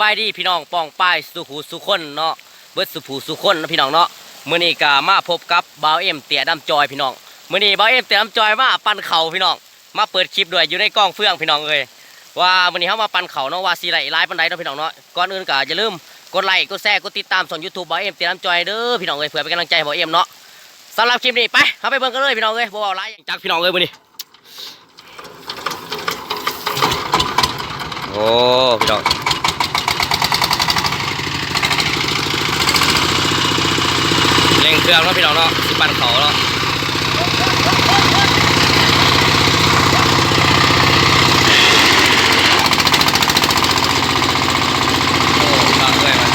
บายดีพี่น้องป้องป้ายสุขูสุคนเนาะเบิดสุผูสุคนนะพี่น้องเนาะมื้อนี้ก็มาพบกับบ่าวเอ็มเตี่ยดำจอยพี่น้องมื้อนี้บ่าวเอ็มเตี่ยดำจอยมาปั่นเข่าพี่น้องมาเปิดคลิปด้วยอยู่ในกล้องเฟื่องพี่น้องเอ้ยว่ามื้อนี้เฮามาปั่นเข่าเนาะว่าสิไหลหลายปานใดเนาะพี่น้องเนาะก่อนอื่นก็อย่าลืมกดไลค์กดแชร์กดติดตามช่อง YouTube บ่าวเอ็มเตี่ยดำจอยเด้อพี่น้องเอ้ยเพื่อเป็นกำลังใจบ่าวเอ็มเนาะสำหรับคลิปนี้ไปเฮาไปเบิ่งกันเลยพี่น้องเอ้ยบ่เว้าหลายจักพี่น้องเอ้ยมื้อนี้โอ้พี่น้อง เร่งเครื่องเนาะพี่น้องเนาะสิปั่นเขาเนาะโอ้ตักเลยมัน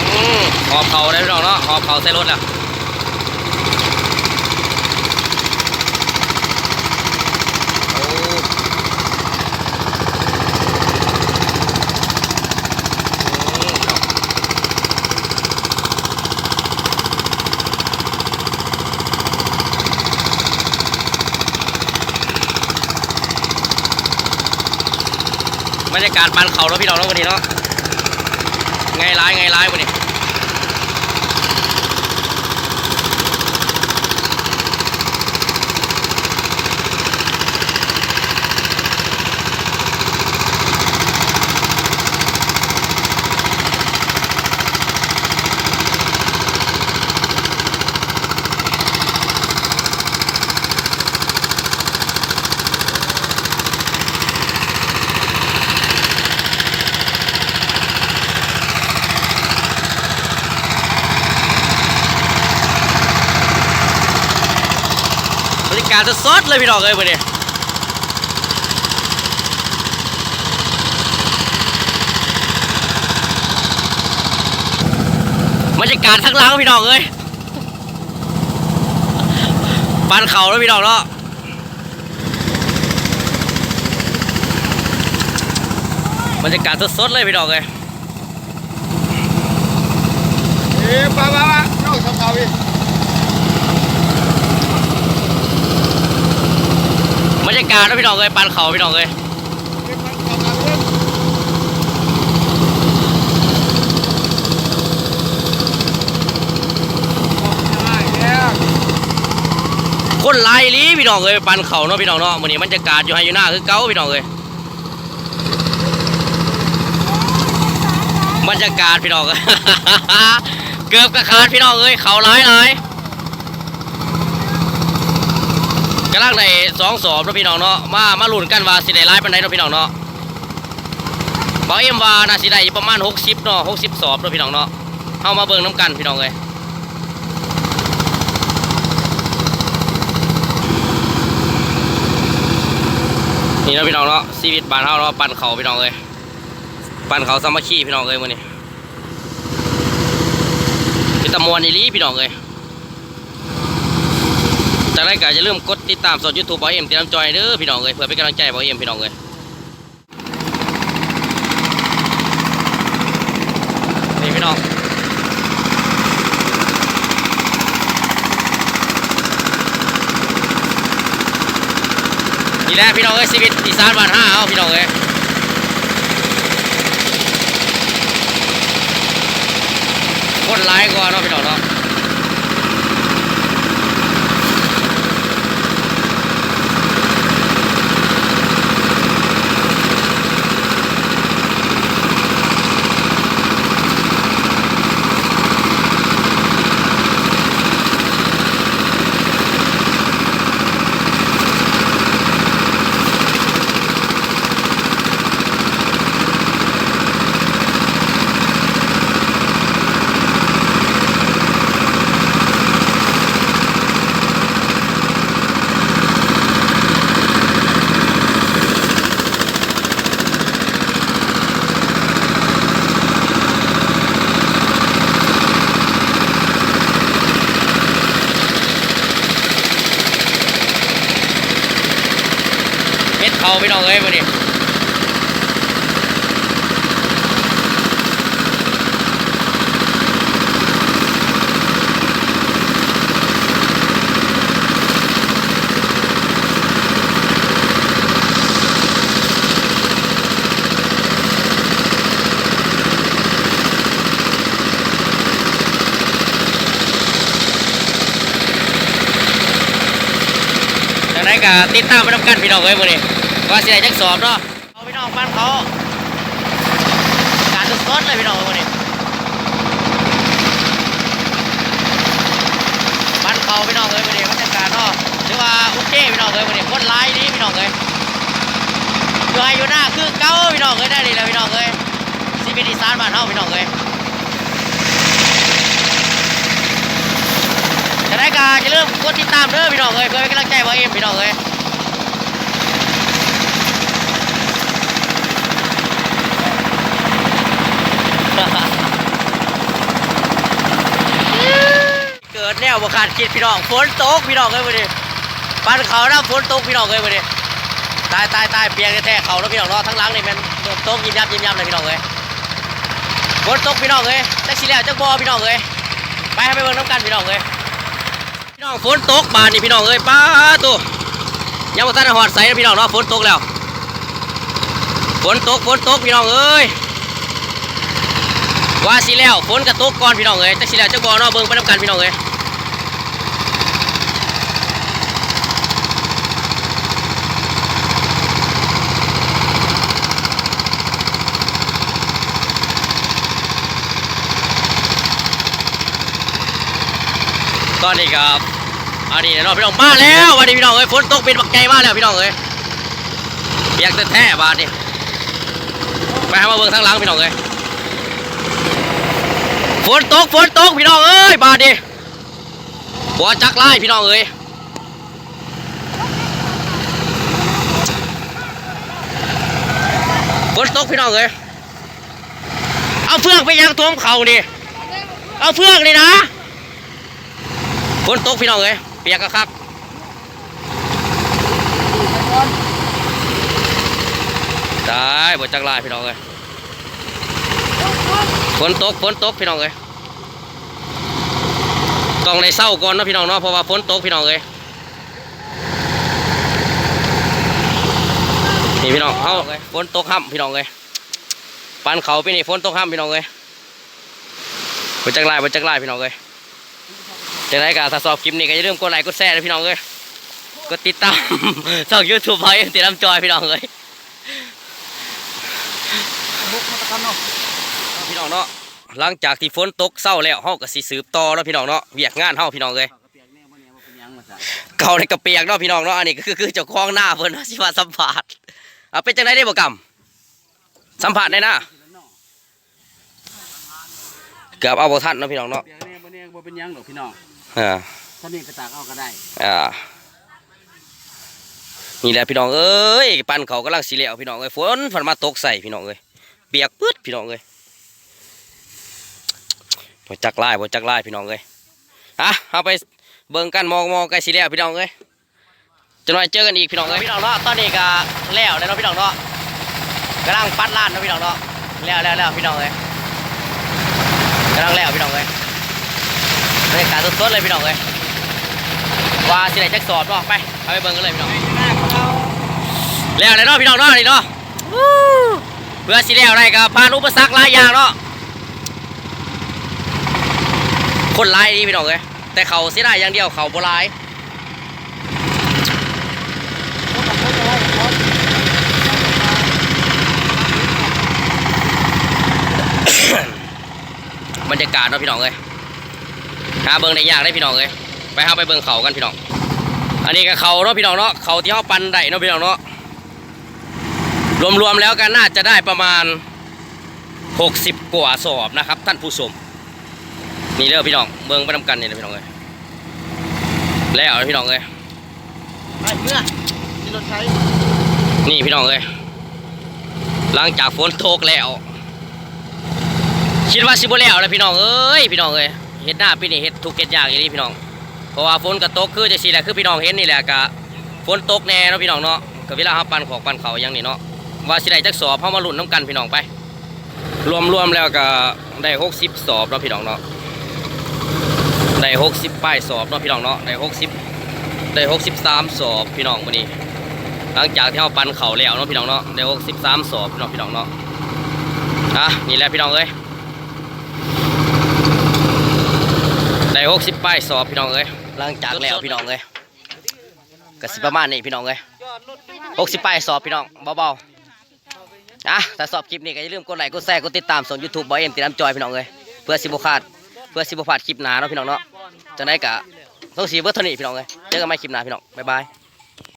อืมหอบเขาได้พี่น้องเนาะหอบเขาใส่รถแล้ว โอ้อืมครับบรรยา การปันเขาแล้วพี่น้องเนาะวันนี้เนาะไงร้ายไงร้ายวันนี้ กาศสดๆเลยพี่น้องเอ้ยวันนี้บรรยากาศทั้งหลังพี่น้องเอ้ยปันเขาแล้วพี่น้องเนาะบรรยากาศสดๆเลยพี่น้องเอ้ยเอ๊ะป้าป้าป้าน้องสาวๆอีกบ รรยากาศแล้วพี่น้องเอ้ยปันเขาพี่น้องเอ้ยเอ๊ะมันสาวๆเล่ลีพี่น้องเอ้ยปันเขาเนาะพี่น้องเนาะมื้อนี้บรรยากาศอยู่ให้อยู่หน้าคือเก่าพี่น้องเอ้ยบรรยากาศพี่น้องเอ้ยเกือบกระขาดพี่น้องเอ้ยเขาหลายหลาย กำลังได้สองสอบนะพี่น้องเนาะมามาลุ้นกันว่าสิได้หลายปานใดเนะพี่น้องเนาะบอกเอ็มว่าน่าสิได้ประมาณ60เนาะ60สอบนะพี่น้องเนาะเฮามาเบิ่งน้ำกันพี่น้องเอ้ยนี่นะพี่น้องเนาะชีวิตบานเฮาเนาะปั่นเขาพี่น้องเอ้ยปั่นเขาสามัคคีพี่น้องเอ้ยมื้อนี้มีแตะมวนอีลีพี่น้องเอ้ย จากนั้นก็อย่าลืมกดติดตามสด YouTube บ่เอ็มติดตามจอยเด้อพี่น้องเอ้ยเพื่อเป็นกำลังใจบ่เอ็มพี่น้องเอ้ยนี่พี่น้องนี่แหละพี่น้องเอ้ยชีวิตอีสานบ้านห้าเอาพี่น้องเอ้ยคนร้ายกว่าเนาะพี่น้องเนาะ พี่น้องเอ้ยวันนี้ัไงก็ติดตามไปทำกันพี่น้องเลยวันนี้ ว่าสิได้จักสอบเนาะเอาพี่น้องบ้านเขาการสดๆเลยพี่น้องมื้อนี้บ้านเขาพี่น้องเอ้ยมื้อนี้บรรยากาศเนาะถือว่าโอเคพี่น้องเอ้ยมื้อนี้คนหลายดีพี่น้องเอ้ยอยู่ให้อยู่หน้าคือเก่าพี่น้องเอ้ยได้ดีแล้วพี่น้องเอ้ยสิเป็นอีสานบ้านเฮาพี่น้องเอ้ยจะได้ก็จะเริ่มกดติดตามเด้อพี่น้องเอ้ยเพื่อเป็นกำลังใจว่าเอ็มพี่น้องเอ้ย เกิด แนวบ่คาดคิดพี่น้องฝนตกพี่น้องเอ้ยวันนี้ปันเขาน้ำฝนตกพี่น้องเอ้ยวันนี้ตายตายตายเปียกแท้ๆเขาแล้วพี่น้องเนาะทั้งหลังนี่มันตกยิ้มยับยิ้มยับเลยพี่น้องเอ้ยฝนตกพี่น้องเอ้ยจักสิแล้วจักบ่พี่น้องเอ้ยไปให้ไปเบิ่งน้ำกันพี่น้องเอ้ยพี่น้องฝนตกบานนี่พี่น้องเอ้ยป้าตัวยังบ่ทันได้หอดใส่นะพี่น้องเนาะฝนตกแล้วฝนตกฝนตกพี่น้องเอ้ยว่าสิแล้วฝนก็ตกก่อนพี่น้องเอ้ยจักสิแล้วจักบ่เนาะเบิ่งไปนํกันพี่น้องเอ้ย ตอนนี้ครับอันนี้เนาะพี่น้องมาแล้ววันนี้พี่น้องเอ้ยฝนตกเป็นบักใจมาแล้วพี่น้องเอ้ยเปียกแท้บานนี่ไปหามาเบิ่งทางหลังพี่น้องเอ้ยฝนตกฝนตกพี่น้องเอ้ยบาดดิบัวจักไล่พี่น้องเอ้ยฝนตกพี่น้องเอ้ยเอาเฟือกไปยังท่วมเขาดิเอาเฟือกนี่นะ ฝนตกพี่น้องเอ้ยเปียกกะครับตายบัวจักไล่พี่น้องเอ้ยฝนตกฝนตกพี่น้องเอ้ยต้องในเศร้าก่อนนะพี่น้องเนาะเพราะว่าฝนตกพี่น้องเลยนี่พี่น้องเอาฝนตกห้ำพี่น้องเลยปันเขาไปนี่ฝนตกห้ำพี่น้องเลยบนจักรลายบนจักรลายพี่น้องเลย จังไรก็ถ้าสอบคลิปนี้ก็อย่าลืมกดไลค์กดแชร์นะพี่น้องเลยกดติดตามช่องยูทูบไว้ติดตามจอยพี่น้องเลยบุกมาตะกันเนาะพี่น้องเนาะหลังจากที่ฝนตกเศร้าแล้วเฮาก็สิสืบต่อแล้วพี่น้องเนาะเวียกงานเฮาพี่น้องเลยกระเปียกแน่บ่เนี่ยบ่เป็นยังมาซะเก่าในกระเปียกเนาะพี่น้องเนาะอันนี้ก็คือเจ้าของหน้าเพิ่นว่าสิว่าสัมผัสเอาเป็นจังไดได้บ่กำสัมผัสได้นะเกือบเอาบ่ทันเนาะพี่น้องเนาะเปียกแน่บ่เนี่บ่เป็นหยังดอกพี่น้อง อ่าถ้านี่กระตากเอาก็ได้อ่านี่แหละพี่น้องเอ้ยปั้นเขากำลังสิแล้วพี่น้องเอ้ยฝนฝนมาตกใส่พี่น้องเอ้ยเปียกปึ๊ดพี่น้องเอ้ยบ่จักลายบ่จักลายพี่น้องเอ้ยอะเอาไปเบิ่งกันมองมองใกล้สิแล้วพี่น้องเอ้ยจะหน่อยเจอกันอีกพี่น้องเอ้ยพี่น้องเนาะตอนนี้ก็แล้วแล้วเนาะพี่น้องเนาะกำลังปัดลานเนาะพี่น้องเนาะแล้วแล้วแล้วพี่น้องเอ้ยกำลังแล้วพี่น้องเอ้ย บรรยากาศสดๆเลยพี่น้องเอ้ยว่าสิไหนจักสอบเนาะไปเอาไปเบิ่งกันเลยพี่น้องหน้าเขาเอาแล้วเลยเนาะพี่น้องเนาะนี่เนาะเพื่อสิแล้วได้ก็ผ่านอุปสรรคหลายอย่างเนาะคนหลายดีพี่น้องเอ้ยแต่เขาเสียได้อย่างเดียวเขาบ่หลายบรรยากาศเนาะพี่น้องเอ้ย หาเบิ่งได้ยากได้พี่น้องเอ้ยไปหาไปเบิ่งเขากันพี่น้อง อันนี้ก็เขาเนาะพี่น้องเนาะเขาที่เขาปันได้เนาะพี่น้องเนาะรวมๆแล้วก็น่าจะได้ประมาณ 60 กว่าสอบนะครับ ท่านผู้ชมนี่เด้อพี่น้องเบิ่งไปนำกันนี่นะพี่น้องเอ้ยแล้วนะพี่น้องเอ้ยไปเมื่อที่รถใช้นี่พี่น้องเอ้ยหลังจากฝนตกแล้วคิดว่าสิบ่แล้วนะพี่น้องเอ้ยพี่น้องเอ้ย เฮ็ดหน้าปีนี้เฮ็ดทุกเฮ็ดยากอย่างนี้พี่น้องเพราะว่าฝนก็ตกคือจังซี่แหละคือพี่น้องเห็นนี่แหละก็ฝนตกแน่เนาะพี่น้องเนาะก็เวลาเฮาปั่นของปั่นเขาอย่างนี้เนาะว่าสิได้จักสอบเฮามาลุ้นน้ำกันพี่น้องไป รวมๆแล้วก็ได้60สอบเนาะพี่น้องเนาะได้60ป้ายสอบเนาะพี่น้องเนาะได้60ได้63สอบพี่น้องมื้อนี้ หลังจากที่เฮาปั่นเขาแล้วเนาะพี่น้องเนาะได้63สอบเนาะพี่น้องเนาะอะนี่แหละพี่น้องเอ้ย ได้60ป้ายสอบพี่น้องเอ้ยหลังจากแล้วพี่น้องเอ้ยก็สิประมาณนี้พี่น้องเลยหกสิบป้ายสอบพี่น้องเบาๆอะถ้าสอบคลิปนี้ก็อย่าลืมกดไลค์กดแชร์กดติดตามส่งยูทูบบอยเอ็มติดตามจอยพี่น้องเลยเพื่อสิบพลาดเพื่อสิบพลาดคลิปหนาเนาะพี่น้องเนาะจะได้กะต้องสีเบิร์เท่านี้พี่น้องเลยเจอกันใหม่คลิปหนาพี่น้องบ๊ายบาย